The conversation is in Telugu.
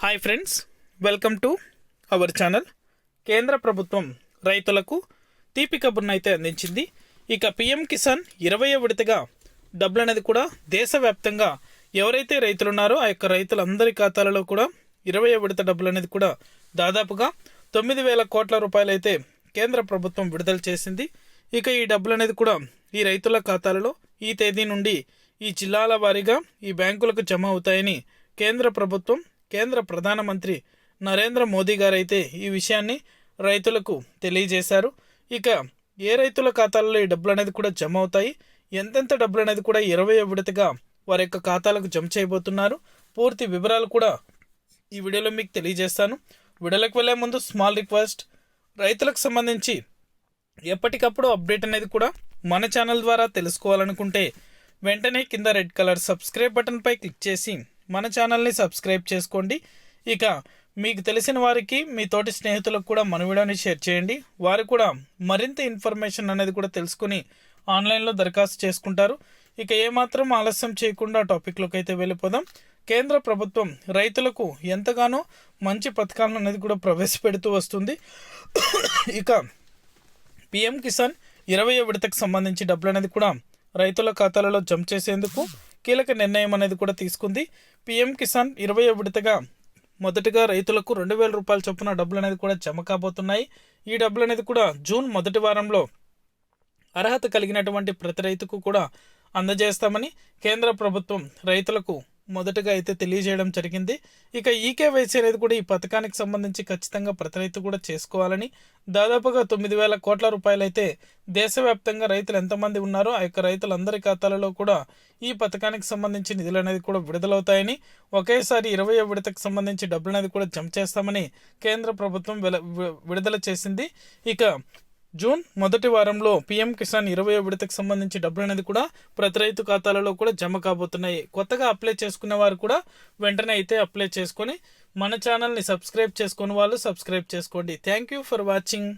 Hi friends welcome to our channel కేంద్ర ప్రభుత్వం రైతులకు తీపి కబుర్ను అయితే అందించింది. ఇక పిఎం కిసాన్ ఇరవై విడతగా డబ్బులు అనేది కూడా దేశవ్యాప్తంగా ఎవరైతే రైతులు ఉన్నారో ఆ యొక్క రైతులందరి ఖాతాలలో కూడా ఇరవై విడత డబ్బులు అనేది కూడా దాదాపుగా తొమ్మిది వేల కోట్ల రూపాయలు అయితే కేంద్ర ప్రభుత్వం విడుదల చేసింది. ఇక ఈ డబ్బులు అనేది కూడా ఈ రైతుల ఖాతాలలో ఈ తేదీ నుండి ఈ జిల్లాల వారీగా ఈ బ్యాంకులకు జమ అవుతాయని కేంద్ర ప్రభుత్వం కేంద్ర ప్రధానమంత్రి నరేంద్ర మోదీ గారైతే ఈ విషయాన్ని రైతులకు తెలియజేశారు. ఇక ఏ రైతుల ఖాతాలలో ఈ డబ్బులు అనేది కూడా జమ అవుతాయి ఎంతెంత డబ్బులు అనేది కూడా ఇరవై విడతగా వారి యొక్క ఖాతాలకు జమ చేయబోతున్నారు. పూర్తి వివరాలు కూడా ఈ వీడియోలో మీకు తెలియజేస్తాను. వీడియోలకు వెళ్ళే ముందు స్మాల్ రిక్వెస్ట్. రైతులకు సంబంధించి ఎప్పటికప్పుడు అప్డేట్ అనేది కూడా మన ఛానల్ ద్వారా తెలుసుకోవాలనుకుంటే వెంటనే కింద రెడ్ కలర్ సబ్స్క్రైబ్ బటన్పై క్లిక్ చేసి మన ఛానల్ని సబ్స్క్రైబ్ చేసుకోండి. ఇక మీకు తెలిసిన వారికి మీ తోటి స్నేహితులకు కూడా మన వీడియోని షేర్ చేయండి. వారు కూడా మరింత ఇన్ఫర్మేషన్ అనేది కూడా తెలుసుకుని ఆన్లైన్లో దరఖాస్తు చేసుకుంటారు. ఇక ఏమాత్రం ఆలస్యం చేయకుండా టాపిక్లోకి అయితే వెళ్ళిపోదాం. కేంద్ర ప్రభుత్వం రైతులకు ఎంతగానో మంచి పథకాలను అనేది కూడా ప్రవేశపెడుతూ వస్తుంది. ఇక పిఎం కిసాన్ ఇరవై విడతకు సంబంధించి డబ్బులు అనేది కూడా రైతుల ఖాతాలలో జమ చేసేందుకు కీలక నిర్ణయం అనేది కూడా తీసుకుంది. పిఎం కిసాన్ ఇరవై విడతగా మొదటగా రైతులకు రెండు వేల రూపాయల చొప్పున డబ్బులు అనేది కూడా జమ కాబోతున్నాయి. ఈ డబ్బులు అనేది కూడా జూన్ మొదటి వారంలో అర్హత కలిగినటువంటి ప్రతి రైతుకు కూడా అందజేస్తామని కేంద్ర ప్రభుత్వం రైతులకు మొదటగా అయితే తెలియజేయడం జరిగింది. ఇక ఈకేవైసీ అనేది కూడా ఈ పథకానికి సంబంధించి ఖచ్చితంగా ప్రతి రైతు కూడా చేసుకోవాలని దాదాపుగా తొమ్మిది వేల కోట్ల రూపాయలు అయితే దేశవ్యాప్తంగా రైతులు ఎంతమంది ఉన్నారో ఆ యొక్క రైతులందరి ఖాతాలలో కూడా ఈ పథకానికి సంబంధించి నిధులు అనేది కూడా విడుదలవుతాయని ఒకేసారి ఇరవై విడతకు సంబంధించి డబ్బులు అనేది కూడా జమ చేస్తామని కేంద్ర ప్రభుత్వం విడుదల చేసింది. ఇక జూన్ మొదటి వారంలో పీఎం కిసాన్ ఇరవై విడతకు సంబంధించి డబ్బులు అనేది కూడా ప్రతి రైతు ఖాతాలలో కూడా జమ కాబోతున్నాయి. కొత్తగా అప్లై చేసుకునే వారు కూడా వెంటనే అయితే అప్లై చేసుకొని మన ఛానల్ని సబ్స్క్రైబ్ చేసుకుని వాళ్ళు సబ్స్క్రైబ్ చేసుకోండి. Thank you for watching.